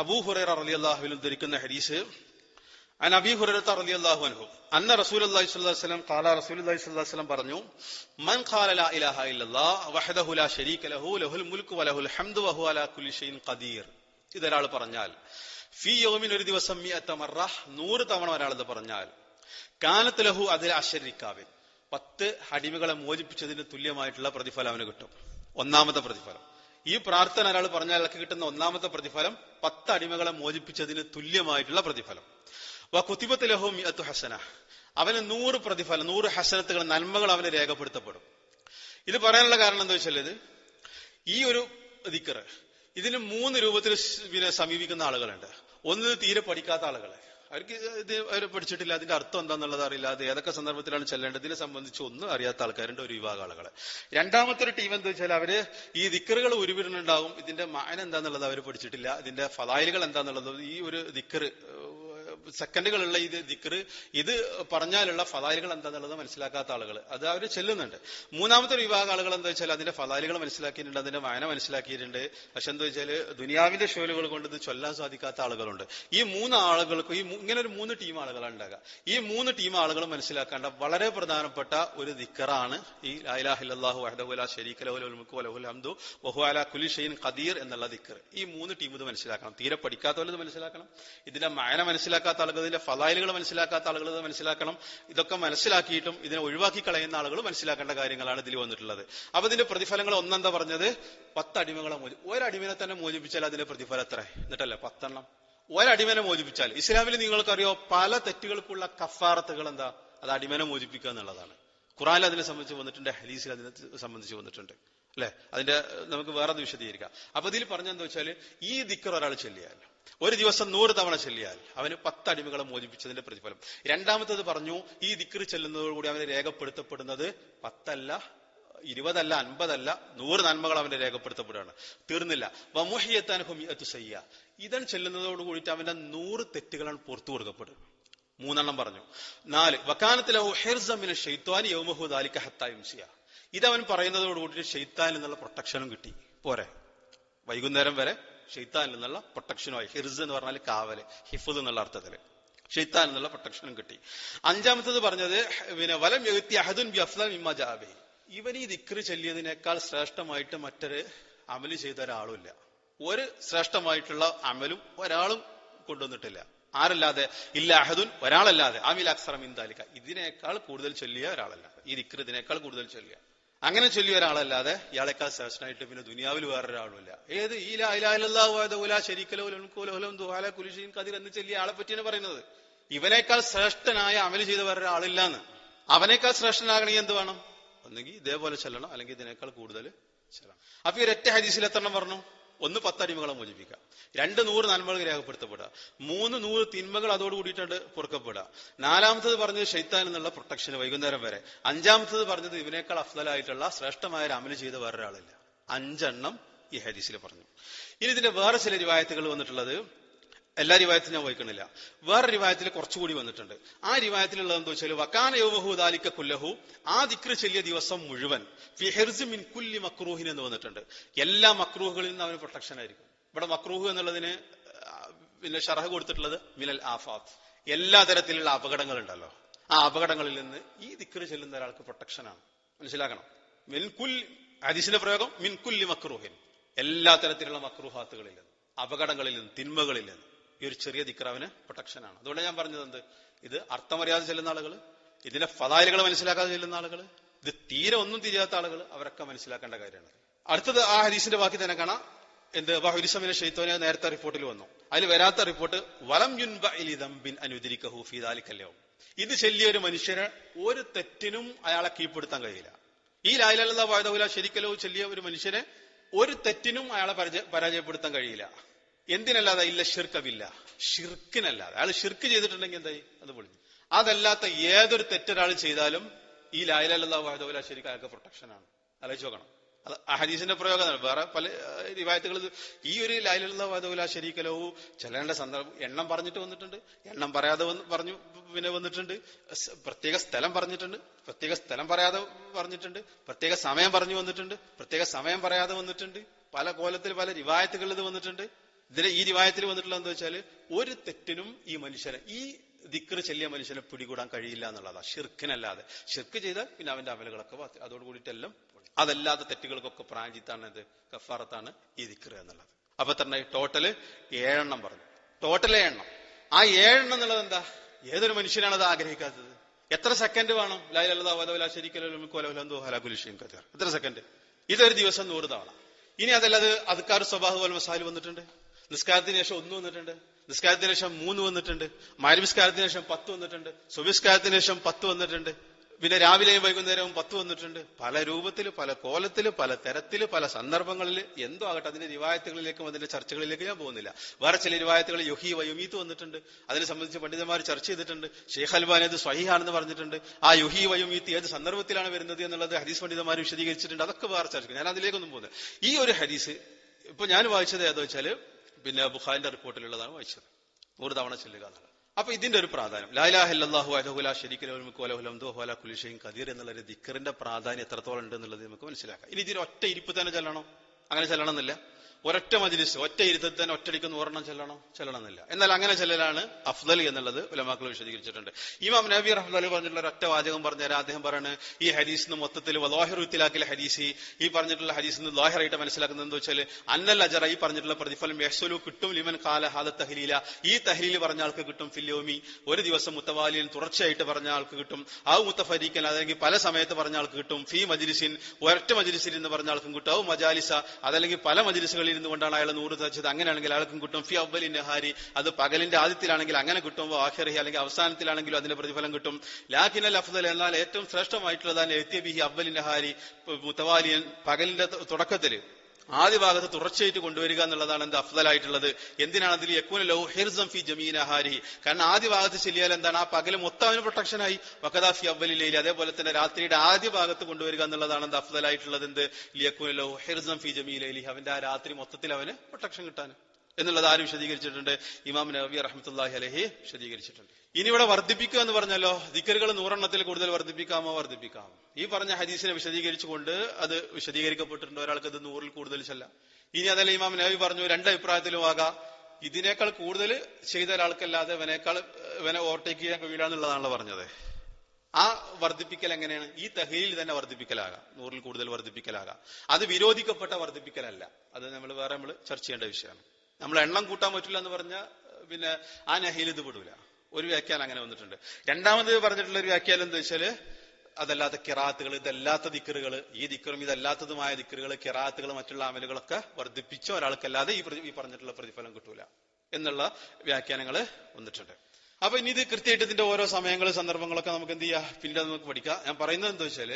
അബൂ ഹുറൈറ റളിയല്ലാഹുവിൽ ഉദ്ധരിക്കുന്ന ഹദീസ് അൻ അബി ഹുറൈറ റളിയല്ലാഹു അൻഹു അന്ന റസൂലുള്ളാഹി സ്വല്ലല്ലാഹു അലൈഹി വസല്ലം ഖാല റസൂലുള്ളാഹി സ്വല്ലല്ലാഹു അലൈഹി വസല്ലം പറഞ്ഞു മൻ ഖാല ലാ ഇലാഹ ഇല്ലല്ലാഹ് വഹദഹു ലാ ശരീക ലഹു ലഹുൽ മുൽക്കു വലഹുൽ ഹംദു വഹുവ അലാ കുല്ലി ഷൈഇൻ ഖദീർ. ഇതൊരാൾ പറഞ്ഞാൽ ഫി യൗമിൻ ഒരു ദിവസം മിഅത്ത മറ നൂറ് തവണ ഒരാളത് പറഞ്ഞാൽ കാനത്ത് ലഹു അതിൽ അശരിക്കാവിൻ. പത്ത് അടിമകളെ മോചിപ്പിച്ചതിന് തുല്യമായിട്ടുള്ള പ്രതിഫലം അവന് കിട്ടും. ഒന്നാമത്തെ പ്രതിഫലം. ഈ പ്രാർത്ഥന ഒരാൾ പറഞ്ഞാൽ അയാൾക്ക് കിട്ടുന്ന ഒന്നാമത്തെ പ്രതിഫലം പത്ത് അടിമകളെ മോചിപ്പിച്ചതിന് തുല്യമായിട്ടുള്ള പ്രതിഫലം. കുത്തിബത്ത് ലഹും അത്തു ഹസന. അവന് നൂറ് പ്രതിഫലം നൂറ് ഹസനത്തുകൾ നന്മകൾ അവന് രേഖപ്പെടുത്തപ്പെടും. ഇത് പറയാനുള്ള കാരണം എന്താ വെച്ചാൽ ഇത് ഈ ഒരു ദിക്കറ് ഇതിന് മൂന്ന് രൂപത്തിൽ പിന്നെ സമീപിക്കുന്ന ആളുകളുണ്ട്. ഒന്ന് തീരെ പഠിക്കാത്ത ആളുകളെ. അവർക്ക് ഇത് അവർ പഠിച്ചിട്ടില്ല. അതിന്റെ അർത്ഥം എന്താണെന്നുള്ളത് അറിയില്ല. അത് ഏതൊക്കെ സന്ദർഭത്തിലാണ് ചെല്ലേണ്ടത്? ഇതിനെ സംബന്ധിച്ച് ഒന്നും അറിയാത്ത ആൾക്കാരുണ്ട് ഒരു വിഭാഗം ആളുകളെ. രണ്ടാമത്തെ ഒരു ടീം എന്താ വെച്ചാൽ അവർ ഈ ദിക്കറുകൾ ഉരുവിടുന്നുണ്ടാവും. ഇതിന്റെ മാന എന്താന്നുള്ളത് അവർ പഠിച്ചിട്ടില്ല. ഇതിന്റെ ഫലായിലുകൾ എന്താന്നുള്ളത് ഈ ഒരു ദിക്കറ് സെക്കൻഡുകളുള്ള ഇത് ദിക്കർ ഇത് പറഞ്ഞാലുള്ള ഫലാലുകൾ എന്താണെന്നുള്ളത് മനസ്സിലാക്കാത്ത ആളുകൾ അത് അവർ ചെല്ലുന്നുണ്ട്. മൂന്നാമത്തെ വിഭാഗം ആളുകൾ എന്താ വെച്ചാൽ അതിന്റെ ഫലാലുകൾ മനസ്സിലാക്കിയിട്ടുണ്ട് അതിന്റെ വായന മനസ്സിലാക്കിയിട്ടുണ്ട്. പക്ഷെ എന്താ വെച്ചാൽ ദുനിയാവിന്റെ ഷോലുകൾ കൊണ്ട് ഇത് ചൊല്ലാൻ സാധിക്കാത്ത ആളുകളുണ്ട്. ഈ മൂന്ന് ആളുകൾക്ക് ഈ ഇങ്ങനെ ഒരു മൂന്ന് ടീം ആളുകളാണ് ഉണ്ടാകുക ഈ മൂന്ന് ടീം ആളുകൾ മനസ്സിലാക്കേണ്ട വളരെ പ്രധാനപ്പെട്ട ഒരു ദിക്കറാണ് ഈ ലാഹില്ലാഹു വഹദുല ഷരീഖ് ലഹുൽ മുൽക്കു വലഹുൽ ഹംദു വഹുഅല കുലി ഷെയ്ൻ ഖദീർ എന്നുള്ള ദിക്കർ ഈ മൂന്ന് ടീം ഇത് മനസ്സിലാക്കണം. തീരെ പഠിക്കാത്തവരത് മനസ്സിലാക്കണം. ഇതിന്റെ മായന മനസ്സിലാക്കാത്ത ആളുകൾ ഇതിന്റെ ഫലായിലുകൾ മനസ്സിലാക്കാത്ത ആളുകൾ ഇത് മനസ്സിലാക്കണം. ഇതൊക്കെ മനസ്സിലാക്കിയിട്ടും ഇതിനെ ഒഴിവാക്കി കളയുന്ന ആളുകൾ മനസ്സിലാക്കേണ്ട കാര്യങ്ങളാണ് ഇതിൽ വന്നിട്ടുള്ളത്. അപ്പൊ ഇതിന്റെ പ്രതിഫലങ്ങൾ ഒന്നെന്താ പറഞ്ഞത്? പത്ത് അടിമകളെ മോചി ഒരടിമനെ തന്നെ മോചിപ്പിച്ചാൽ അതിന്റെ പ്രതിഫലം എത്ര? എന്നിട്ടല്ലേ പത്തെണ്ണം. ഒരടിമനെ മോചിപ്പിച്ചാൽ. ഇസ്ലാമിൽ നിങ്ങൾക്കറിയോ പല തെറ്റുകൾക്കുള്ള കഫാറത്തുകൾ എന്താ? അത് അടിമനെ മോചിപ്പിക്കുക എന്നുള്ളതാണ്. ഖുറാൻ അതിനെ സംബന്ധിച്ച് വന്നിട്ടുണ്ട് ഹലീസിൽ അതിനെ സംബന്ധിച്ച് വന്നിട്ടുണ്ട്. അല്ലെ? അതിന്റെ നമുക്ക് വേറെ വിശദീകരിക്കാം. അപ്പൊ ഇതിൽ പറഞ്ഞെന്താ വെച്ചാൽ ഈ ദിക്കർ ഒരാൾ ചെല്ലിയാൽ ഒരു ദിവസം നൂറ് തവണ ചെല്ലിയാൽ അവന് പത്ത് അടിമകളെ മോചിപ്പിച്ചതിന്റെ പ്രതിഫലം. രണ്ടാമത്തത് പറഞ്ഞു ഈ ദിക്കർ ചെല്ലുന്നതോടുകൂടി അവന് രേഖപ്പെടുത്തപ്പെടുന്നത് പത്തല്ല ഇരുപതല്ല അൻപതല്ല നൂറ് നന്മകൾ അവന്റെ രേഖപ്പെടുത്തപ്പെടുകയാണ്. തീർന്നില്ല. വമുഹിയത്താനുഹമിയത്തുസയ്യ ഇതൻ ചെല്ലുന്നതോട് കൂടിയിട്ട് അവന്റെ നൂറ് തെറ്റുകളാണ് പുറത്തു കൊടുക്കപ്പെടുക. മൂന്നെണ്ണം പറഞ്ഞു. നാല് വക്കാനത്തിലെ ഇതവൻ പറയുന്നതോട് കൂടി ഷെയ്ത്താൻ എന്നുള്ള പ്രൊട്ടക്ഷനും കിട്ടി. പോരെ. വൈകുന്നേരം വരെ ഷെയ്ത്താൻ എന്നുള്ള പ്രൊട്ടക്ഷനുമായി ഹിർസ് എന്ന് പറഞ്ഞാൽ കാവൽ ഹിഫുദ് എന്നുള്ള അർത്ഥത്തിൽ ഷെയ്ത്താൻ എന്നുള്ള പ്രൊട്ടക്ഷനും കിട്ടി. അഞ്ചാമത്തത് പറഞ്ഞത് പിന്നെ വലം എഴുത്തി അഹദുൻ ബി അഫ്ദൽ മിമ്മ ജാബി ഇവൻ ഈ ദിക്റ് ചൊല്ലിയതിനേക്കാൾ ശ്രേഷ്ഠമായിട്ട് മറ്റൊരു അമൽ ചെയ്ത ഒരാളുമില്ല. ഒരു ശ്രേഷ്ഠമായിട്ടുള്ള അമലും ഒരാളും കൊണ്ടുവന്നിട്ടില്ല. ആരല്ലാതെ? ഇല്ല അഹദുൻ ഒരാളല്ലാതെ. അമിൽ അക്സറ ഇന്ദാലിക്ക ഇതിനേക്കാൾ കൂടുതൽ ചൊല്ലിയ ഒരാളല്ല ഈ ദിക്റ് ഇതിനേക്കാൾ കൂടുതൽ ചൊല്ലിയ. അങ്ങനെ ചൊല്ലിയ ഒരാളല്ലാതെ ഇയാളെക്കാൾ ശ്രേഷ്ഠനായിട്ട് പിന്നെ ദുനിയാവിൽ വേറൊരാളുമില്ല. ഏത് ഈ ലാ ഇലാഹ ഇല്ലല്ലാഹു ദുഹാല ഷൈഇൻ ഖദീർ എന്ന് ചൊല്ലിയ ആളെ പറ്റിയാണ് പറയുന്നത്. ഇവനേക്കാൾ ശ്രേഷ്ഠനായ അമൽ ചെയ്ത വേറൊരാളില്ലാന്ന്. അവനേക്കാൾ ശ്രേഷ്ഠനാകണമെങ്കിൽ എന്ത് വേണം? ഒന്നെങ്കിൽ ഇതേപോലെ ചെല്ലണം അല്ലെങ്കിൽ ഇതിനേക്കാൾ കൂടുതൽ ചെല്ലണം. അപ്പൊ ഈ ഒരൊറ്റ ഹദീസിൽ എത്രണ്ണം പറഞ്ഞു? ഒന്ന് പത്തടിമകളെ മോചിപ്പിക്കുക. രണ്ട് നൂറ് നന്മകൾ രേഖപ്പെടുത്തപ്പെടുക. മൂന്ന് നൂറ് തിന്മകൾ അതോട് കൂടിയിട്ടുണ്ട് പൊറുക്കപ്പെടുക. നാലാമത്തത് പറഞ്ഞത് ഷെയ്ത്താൻ എന്നുള്ള പ്രൊട്ടക്ഷൻ വൈകുന്നേരം വരെ. അഞ്ചാമത്തത് പറഞ്ഞത് ഇവനേക്കാൾ അഫ്സലായിട്ടുള്ള ശ്രേഷ്ഠമായ ഒരു അമൽ ചെയ്ത വേറൊരാളില്ല. അഞ്ചെണ്ണം ഈ ഹദീസിൽ പറഞ്ഞു. ഇനി ഇതിന്റെ വേറെ ചില രൂപായത്തുകൾ വന്നിട്ടുള്ളത് എല്ലാ റിവായത്തും ഞാൻ വായിക്കണില്ല വേറെ റിവായത്തിൽ കുറച്ചുകൂടി വന്നിട്ടുണ്ട്. ആ റിവായത്തിലുള്ളത് എന്താ വെച്ചാൽ വക്കാന യോഹുദാലിക്ക ദാലിക കുല്ലഹു ആ ദിക്ര ചെല്ലിയ ദിവസം മുഴുവൻ മിൻ കുല്ലി മക്രൂഹിൻ എന്ന് വന്നിട്ടുണ്ട്. എല്ലാ മക്രൂഹുകളിൽ നിന്ന് അവന് പ്രൊട്ടക്ഷൻ ആയിരിക്കും. ഇവിടെ മക്രൂഹ് എന്നുള്ളതിന് പിന്നെ ഷറഹ് കൊടുത്തിട്ടുള്ളത് മിനൽ ആഫാത്ത്. എല്ലാ തരത്തിലുള്ള അപകടങ്ങൾ ഉണ്ടല്ലോ ആ അപകടങ്ങളിൽ നിന്ന് ഈ ദിക്ര ചെല്ലുന്ന ഒരാൾക്ക് പ്രൊട്ടക്ഷനാണ് മനസ്സിലാക്കണം. മിൻകുൽ ഹദീസിന്റെ പ്രയോഗം മിൻകുല്ലി മക്രൂഹിൻ. എല്ലാ തരത്തിലുള്ള മക്രൂഹാത്തുകളിൽ നിന്ന് അപകടങ്ങളിൽ നിന്ന് തിന്മകളിൽ നിന്ന് ഈ ഒരു ചെറിയ ദിക്റാവിന് പ്രൊട്ടക്ഷനാണ്. അതുകൊണ്ട് ഞാൻ പറഞ്ഞത് എന്ത്? ഇത് അർത്ഥമറിയാതെ ചെല്ലുന്ന ആളുകൾ ഇതിന്റെ ഫലായലുകൾ മനസ്സിലാക്കാതെ ചെല്ലുന്ന ആളുകൾ ഇത് തീരെ ഒന്നും തിരിയാത്ത ആളുകൾ അവരൊക്കെ മനസ്സിലാക്കേണ്ട കാര്യമാണ്. അടുത്തത് ആ ഹരീസിന്റെ ബാക്കി തന്നെ കാണാം. എന്ത്? ബഹുരിസമിനെ ഷെയ്ത്തോനെ നേരത്തെ റിപ്പോർട്ടിൽ വന്നു. അതിൽ വരാത്ത റിപ്പോർട്ട് വലം യുൻബ ഇലിദംബിൻ അനുദിരിക്കഹു ഫീദാലിക്കല്യവും ഇത് ചെല്ലിയ ഒരു മനുഷ്യന് ഒരു തെറ്റിനും അയാളെ കീഴ്പ്പെടുത്താൻ കഴിയില്ല. ഈ ലായിലല്ലാ വായുദൗല ശരിക്കലോ ചെല്ലിയ ഒരു മനുഷ്യനെ ഒരു തെറ്റിനും അയാളെ പരാജയപ്പെടുത്താൻ കഴിയില്ല. എന്തിനല്ലാതെ ഇല്ല ഷിർക്കവില്ല ഷിർക്കിനല്ലാതെ അയാൾ ഷിർക്ക് ചെയ്തിട്ടുണ്ടെങ്കിൽ എന്തായി? അത് പൊളിഞ്ഞു. അതല്ലാത്ത ഏതൊരു തെറ്റൊരാൾ ചെയ്താലും ഈ ലായിലല്ലാ വായുദൗല ശരിക്കും അയാൾക്ക് പ്രൊട്ടക്ഷനാണ് ആലോചിച്ച് നോക്കണം. അത് ഹദീസിന്റെ പ്രയോഗമാണ് വേറെ പല റിവായത്തുകൾ ഈ ഒരു ലൈലുള്ള വധവുല ശരീക്കലവും ചിലരുടെ സന്ദർഭം എണ്ണം പറഞ്ഞിട്ട് വന്നിട്ടുണ്ട്. എണ്ണം പറയാതെ വന്ന് പറഞ്ഞു പിന്നെ വന്നിട്ടുണ്ട്. പ്രത്യേക സ്ഥലം പറഞ്ഞിട്ടുണ്ട്. പ്രത്യേക സ്ഥലം പറയാതെ പറഞ്ഞിട്ടുണ്ട്. പ്രത്യേക സമയം പറഞ്ഞു വന്നിട്ടുണ്ട്. പ്രത്യേക സമയം പറയാതെ വന്നിട്ടുണ്ട്. പല കോലത്തിൽ പല റിവായത്തുകളിൽ വന്നിട്ടുണ്ട്. ഇതിന്റെ ഈ റിവായത്തിൽ വന്നിട്ടുള്ള എന്താ വെച്ചാൽ ഒരു തെറ്റിനും ഈ മനുഷ്യനെ ഈ ദിക്ർ ചെല്ലിയ മനുഷ്യനെ പിടികൂടാൻ കഴിയില്ല എന്നുള്ളതാണ് ഷിർക്കിനല്ലാതെ ഷിർക്ക് ചെയ്താൽ പിന്നെ അവന്റെ അമലുകളൊക്കെ അതോട് കൂടിയിട്ടെല്ലാം അതല്ലാത്ത തെറ്റുകൾക്കൊക്കെ പ്രാഞ്ചിത്താണ് ഇത് കഫാറത്താണ് ഈ ദിക്ർ എന്നുള്ളത്. അപ്പൊ തന്നെ ടോട്ടൽ ഏഴെണ്ണം പറഞ്ഞു. ടോട്ടൽ എണ്ണം ആ ഏഴെണ്ണം എന്നുള്ളത് എന്താ? ഏതൊരു മനുഷ്യനാണ് അത് ആഗ്രഹിക്കാത്തത്? എത്ര സെക്കൻഡ് വേണം? എത്ര സെക്കൻഡ്? ഇതൊരു ദിവസം നൂറ് തവണ. ഇനി അതല്ലാതെ അതുക്കാർ സ്വഭാവ മസാൽ വന്നിട്ടുണ്ട്. നിസ്കാരത്തിന് ശേഷം ഒന്ന് വന്നിട്ടുണ്ട്. നിസ്കാരത്തിന് ശേഷം മൂന്ന് വന്നിട്ടുണ്ട്. മാരവിസ്കാരത്തിന് ശേഷം പത്ത് വന്നിട്ടുണ്ട്. സുവിസ്കാരത്തിന് ശേഷം പത്ത് വന്നിട്ടുണ്ട്. പിന്നെ രാവിലെയും വൈകുന്നേരവും പത്ത് വന്നിട്ടുണ്ട്. പല രൂപത്തിൽ പല കോലത്തിൽ പല തരത്തിൽ പല സന്ദർഭങ്ങളിൽ എന്തോ ആകട്ടെ അതിന്റെ രൂപായത്തുകളിലേക്കും അതിന്റെ ചർച്ചകളിലേക്കും ഞാൻ പോകുന്നില്ല. വേറെ ചില രൂപായത്തുകൾ യുഹി വയുമീത്ത് വന്നിട്ടുണ്ട്. അതിനെ സംബന്ധിച്ച് പണ്ഡിതന്മാർ ചർച്ച ചെയ്തിട്ടുണ്ട്. ഷെയ്ഖ് അൽബാൻ അത് സ്വഹിഹാണെന്ന് പറഞ്ഞിട്ടുണ്ട്. ആ യുഹി വയുമീത്ത് ഏത് സന്ദർഭത്തിലാണ് വരുന്നത് എന്നുള്ളത് ഹദീസ് പണ്ഡിതന്മാർ വിശദീകരിച്ചിട്ടുണ്ട്. അതൊക്കെ വേറെ ചർച്ച ഞാൻ അതിലേക്കൊന്നും പോകുന്നത് ഈ ഒരു ഹദീസ് ഇപ്പൊ ഞാൻ വായിച്ചത് ഏതാ വെച്ചാൽ പിന്നെ ബുഖാരിന്റെ റിപ്പോർട്ടിലുള്ളതാണ് വായിച്ചത്. നൂറ് തവണ ചെല്ലുക എന്നുള്ളത് അപ്പൊ ഇതിന്റെ ഒരു പ്രാധാന്യം ലാലാഹു അലഹുല കുലിഷയും കദീർ എന്നുള്ള ഒരു ദിക്കറിന്റെ പ്രാധാന്യം എത്രത്തോളം ഉണ്ട് എന്നുള്ളത് നമുക്ക് മനസ്സിലാക്കാം. ഇനി ഇതിന് ഒറ്റ ഇരിപ്പ് തന്നെ ചെല്ലണം? അങ്ങനെ ചെല്ലണം എന്നില്ല ഒരൊറ്റ മജിലിസ് ഒറ്റ ഇരുത്തത്തിൽ തന്നെ ഒറ്റടിക്ക് നൂറെണ്ണം ചെല്ലണം ചെല്ലണമെന്നില്ല. എന്നാൽ അങ്ങനെ ചെല്ലലാണ് അഫ്ദൽ എന്നുള്ളത് ഉലമാക്കൾ വിശദീകരിച്ചിട്ടുണ്ട്. ഇമാം നബി റഹ്മദ് പറഞ്ഞിട്ടുള്ള ഒറ്റ വാചകം പറഞ്ഞുതരാം അദ്ദേഹം പറയാണ് ഈ ഹദീസിന് മൊത്തത്തിൽ വലോഹറുത്തിലാക്കിലെ ഹദീസി ഈ പറഞ്ഞിട്ടുള്ള ഹദീസിന് ലോഹറായിട്ട് മനസ്സിലാക്കുന്നത് എന്താ വെച്ചാൽ അന്നൽ അജറ ഈ പറഞ്ഞിട്ടുള്ള പ്രതിഫലം യഹ്സലു കിട്ടും ലിമൻ കാല ഹാദ തഹലീല. ഈ തഹലീൽ പറഞ്ഞ ആൾക്ക് കിട്ടും ഫില്യോമി ഒരു ദിവസം മുത്തവാലിയിൽ തുടർച്ചയായിട്ട് പറഞ്ഞ ആൾക്ക് കിട്ടും. ആ മുത്തഫരീക്കൻ അതല്ലെങ്കിൽ പല സമയത്ത് പറഞ്ഞ ആൾക്ക് കിട്ടും. ഫി മജിലിസിൻ ഒരൊറ്റ മജിലിസിൻ എന്ന് പറഞ്ഞ ആൾക്കും കിട്ടും. ഔ മജാലിസ അതല്ലെങ്കിൽ പല മജിലിസുകളിൽ ഇരുന്നു കൊണ്ടാണ് അയാൾ നൂറ് തച്ചത്. അങ്ങനെയാണെങ്കിൽ അയാൾക്കും കിട്ടും. ഫി അവലി നഹാരി. അത് പകലിന്റെ ആദ്യത്തിലാണെങ്കിൽ അങ്ങനെ കിട്ടും. ആഖിറഹി അല്ലെങ്കിൽ അവസാനത്തിലാണെങ്കിലും അതിന്റെ പ്രതിഫലം കിട്ടും. ലാഖിനൽ അഫ്ദൽ എന്നാൽ ഏറ്റവും ശ്രേഷ്ഠമായിട്ടുള്ളതാണ് എത്തിയ ബിഹി അവലി നഹാരി മുത്തവാലിയൻ പകലിന്റെ തുടക്കത്തിൽ ആദ്യ ഭാഗത്ത് തുടർച്ചയായിട്ട് കൊണ്ടുവരിക എന്നുള്ളതാണ് എന്ത് അഫ്ദലായിട്ടുള്ളത്? എന്തിനാണ് അതിൽ യക്കൂന ലോ ഹിർസം ഫി ജമീൻ ഹാരി കാരണം ആദ്യ ഭാഗത്ത് ചെല്ലിയാൽ എന്താണ്? ആ പകൽ മൊത്തം അവന് പ്രൊട്ടക്ഷനായി. വക്കദാ ഫി അവലിലേലി അതേപോലെ തന്നെ രാത്രിയുടെ ആദ്യ ഭാഗത്ത് കൊണ്ടുവരിക എന്നുള്ളതാണ് എന്ത് അഫ്ദലായിട്ടുള്ളത് എന്ത്? ലിയക്കൂന ലോ ഹിർസം ഫി ജമീലേലി അവന്റെ ആ രാത്രി മൊത്തത്തിൽ അവന് പ്രൊട്ടക്ഷൻ കിട്ടാൻ. എന്നുള്ളത് ആരും വിശദീകരിച്ചിട്ടുണ്ട്. ഇമാം നബി റഹ്മത്തുല്ലാഹി അലഹി വിശദീകരിച്ചിട്ടുണ്ട്. ഇനി ഇവിടെ വർദ്ധിപ്പിക്കുക എന്ന് പറഞ്ഞല്ലോ ദിക്കറുകൾ നൂറെണ്ണത്തിൽ കൂടുതൽ വർദ്ധിപ്പിക്കാമോ? വർദ്ധിപ്പിക്കാം. ഈ പറഞ്ഞ ഹദീസിനെ വിശദീകരിച്ചുകൊണ്ട് അത് വിശദീകരിക്കപ്പെട്ടിട്ടുണ്ട്. ഒരാൾക്ക് അത് നൂറിൽ കൂടുതൽ ചെല്ലാം. ഇനി അതല്ല ഇമാം നബി പറഞ്ഞു രണ്ട് അഭിപ്രായത്തിലും ആകാം. ഇതിനേക്കാൾ കൂടുതൽ ചെയ്ത ഒരാൾക്കല്ലാതെ ഇവനേക്കാൾ ഇവനെ ഓവർടേക്ക് ചെയ്യാൻ കഴിയില്ല പറഞ്ഞത്. ആ വർദ്ധിപ്പിക്കൽ എങ്ങനെയാണ്? ഈ തഹയിൽ തന്നെ വർദ്ധിപ്പിക്കലാകാം. നൂറിൽ കൂടുതൽ വർദ്ധിപ്പിക്കലാകാം. അത് വിരോധിക്കപ്പെട്ട വർദ്ധിപ്പിക്കലല്ല. അത് നമ്മൾ വേറെ നമ്മൾ ചർച്ച ചെയ്യേണ്ട വിഷയമാണ്. നമ്മൾ എണ്ണം കൂട്ടാൻ പറ്റില്ല എന്ന് പറഞ്ഞ പിന്നെ ആ നഹയിൽ ഇത് പെടൂല. ഒരു വ്യാഖ്യാനം അങ്ങനെ വന്നിട്ടുണ്ട്. രണ്ടാമത് പറഞ്ഞിട്ടുള്ള ഒരു വ്യാഖ്യാനം എന്താ വെച്ചാൽ അതല്ലാത്ത കിറാത്തുകൾ ഇതല്ലാത്ത ദിക്കറുകൾ ഈ ദിക്കറും ഇതല്ലാത്തതുമായ ദിക്കറുകൾ കിറാത്തുകൾ മറ്റുള്ള അമലുകളൊക്കെ വർദ്ധിപ്പിച്ച ഒരാൾക്കല്ലാതെ ഈ പറഞ്ഞിട്ടുള്ള പ്രതിഫലം കിട്ടൂല എന്നുള്ള വ്യാഖ്യാനങ്ങൾ വന്നിട്ടുണ്ട്. അപ്പൊ ഇനി ഇത് കൃത്യമായിട്ട് ഇതിന്റെ ഓരോ സമയങ്ങൾ സന്ദർഭങ്ങളൊക്കെ നമുക്ക് എന്ത് ചെയ്യാം? പിന്നീട് നമുക്ക് പഠിക്കാം. ഞാൻ പറയുന്നത് എന്താ വെച്ചാൽ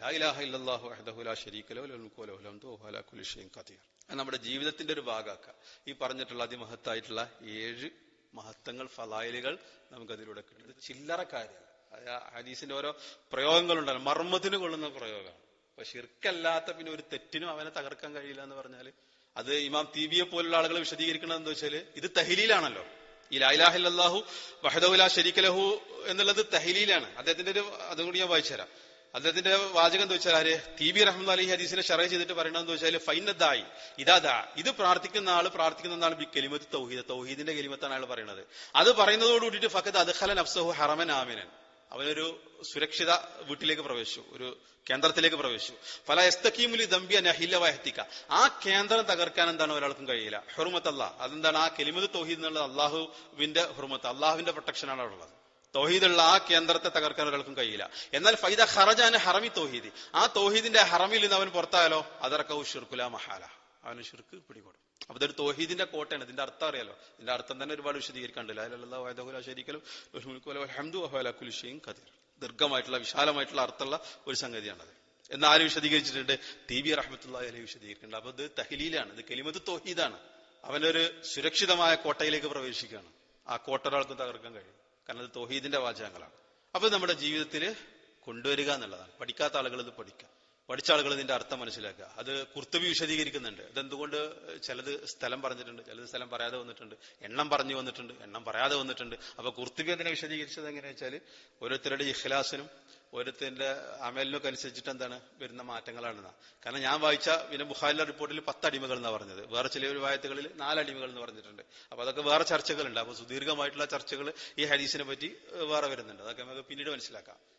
ലാ ഇലാഹ ഇല്ലല്ലാഹു വഹ്ദഹു ലാ ശരീക ലഹു ലഹുൽ മുൽക്കു വലഹുൽ ഹംദു വഹുവ അലാ കുല്ലി ഷൈഇൻ ഖദീർ. അത് നമ്മുടെ ജീവിതത്തിന്റെ ഒരു ഭാഗമാക്കുക ഈ പറഞ്ഞിട്ടുള്ള അതിമഹത്തായിട്ടുള്ള ഏഴ് മഹത്വങ്ങൾ ഫലായലുകൾ നമുക്ക് അതിലൂടെ കിട്ടും. ഇത് ചില്ലറ കാര്യമല്ല. ഹദീസിന്റെ ഓരോ പ്രയോഗങ്ങളുണ്ടല്ലോ. മർമ്മത്തിന് കൊള്ളുന്ന പ്രയോഗമാണ്. അപ്പൊ ഷിർക്കല്ലാത്ത പിന്നെ ഒരു തെറ്റിനും അവനെ തകർക്കാൻ കഴിയില്ല എന്ന് പറഞ്ഞാൽ അത് ഇമാം തീബിയെ പോലുള്ള ആളുകൾ വിശദീകരിക്കുന്നത് എന്താ വെച്ചാൽ ഇത് തഹലീലാണല്ലോ. ഈ ലായിലാഹില്ലാഹു വഹദുല ഷരീഖലഹു എന്നുള്ളത് തഹലീലാണ്. അദ്ദേഹത്തിന്റെ ഒരു അതുകൂടി ഞാൻ വായിച്ചുതരാം. അദ്ദേഹത്തിന്റെ വാചകം എന്ന് വെച്ചാൽ ആര്? ടി ബി റഹ്മദ് അലി ഹദീസിനെ ഷറ ചെയ്തിട്ട് പറയണമെന്ന് വെച്ചാൽ ഫൈനദായി ഇതാദാ ഇത് പ്രാർത്ഥിക്കുന്ന ആൾ പ്രാർത്ഥിക്കുന്ന ആൾ ബി കെലിമത്ത് തൗഹീദ്. തൗഹീദിന്റെ കലിമത്താണ് അയാൾ പറയുന്നത് അത് പറയുന്നതോട് കൂടിയിട്ട് ഫക്കത്ത് അദ്ഖലൻ അഫ്സഹു ഹറമൻ ആമിനൻ. അവനൊരു സുരക്ഷിത വീട്ടിലേക്ക് പ്രവേശിച്ചു ഒരു കേന്ദ്രത്തിലേക്ക് പ്രവേശിച്ചു. ഫല എസ്തക്കീമുലി ദമ്പിയ നഹില്ല വഹത്തിക്ക ആ കേന്ദ്രം തകർക്കാൻ എന്താണ് ഒരാൾക്കും കഴിയില്ല. ഹുർമത്ത് അല്ല അതെന്താണ്? ആ കെലിമത് തൗഹീദ് എന്നുള്ളത് അള്ളാഹുവിന്റെ ഹുർമത്ത് അള്ളാഹുവിന്റെ പ്രൊട്ടക്ഷനാണ് അവിടെ ഉള്ളത്. തൗഹീദുള്ള ആ കേന്ദ്രത്തെ തകർക്കാൻ ഒരാൾക്കും കഴിയില്ല. എന്നാൽ ഫൈദ ഹറജാൻ ഹറമി തൗഹീദ്. ആ തൗഹീദിന്റെ ഹറമിൽ നിന്ന് അവൻ പുറത്തായാലോ? അതറക്കൗ ഷിർക്കുല മഹാല. അവന് ഷിർക്ക് പിടികൂടും. അപ്പൊ ഇതൊരു തോഹീദിന്റെ കോട്ടയാണ്. ഇതിന്റെ അർത്ഥം അറിയാലോ? ഇതിന്റെ അർത്ഥം തന്നെ ഒരുപാട് വിശദീകരിക്കാണ്ടല്ലോ ശരിക്കലും കതിർ ദീർഘമായിട്ടുള്ള വിശാലമായിട്ടുള്ള അർത്ഥമുള്ള ഒരു സംഗതിയാണത്. എന്ന് ആര് വിശദീകരിച്ചിട്ടുണ്ട്? ടി ബി റഹ്മത്തുള്ള അലി വിശദീകരിക്കുന്നുണ്ട്. അപ്പൊ ഇത് തഹലീലാണ്. ഇത് കെലിമത്ത് തോഹീദാണ്. അവനൊരു സുരക്ഷിതമായ കോട്ടയിലേക്ക് പ്രവേശിക്കുകയാണ്. ആ കോട്ട ഒരാൾക്ക് തകർക്കാൻ കഴിയും കാരണം അത് തോഹീദിന്റെ വാചകങ്ങളാണ്. അപ്പൊ നമ്മുടെ ജീവിതത്തിൽ കൊണ്ടുവരിക എന്നുള്ളതാണ്. പഠിക്കാത്ത ആളുകൾ ഇത് പഠിക്കാം. പഠിച്ച ആളുകൾ ഇതിന്റെ അർത്ഥം മനസ്സിലാക്കുക. അത് കുർത്തുബി വിശദീകരിക്കുന്നുണ്ട്. അതെന്തുകൊണ്ട് ചിലത് സ്ഥലം പറഞ്ഞിട്ടുണ്ട് ചിലത് സ്ഥലം പറയാതെ വന്നിട്ടുണ്ട്. എണ്ണം പറഞ്ഞു വന്നിട്ടുണ്ട് എണ്ണം പറയാതെ വന്നിട്ടുണ്ട്. അപ്പൊ കുർത്തുബി അതിനെ വിശദീകരിച്ചത് എങ്ങനെയാ വെച്ചാൽ ഓരോരുത്തരുടെ ഇഖ്ലാസിനും ഓരോരുത്തരുടെ അമലിനൊക്കെ അനുസരിച്ചിട്ട് എന്താണ് വരുന്ന മാറ്റങ്ങളാണ് കാരണം ഞാൻ വായിച്ച പിന്നെ ബുഖാരിലെ റിപ്പോർട്ടിൽ പത്ത് അടിമകൾ എന്നാ പറഞ്ഞത്. വേറെ ചില വായത്തുകളിൽ നാല് അടിമകൾ എന്ന് പറഞ്ഞിട്ടുണ്ട്. അപ്പൊ അതൊക്കെ വേറെ ചർച്ചകളുണ്ട്. അപ്പൊ സുദീർഘമായിട്ടുള്ള ചർച്ചകൾ ഈ ഹദീസിനെ പറ്റി വേറെ വരുന്നുണ്ട്. അതൊക്കെ നമുക്ക് പിന്നീട് മനസ്സിലാക്കാം.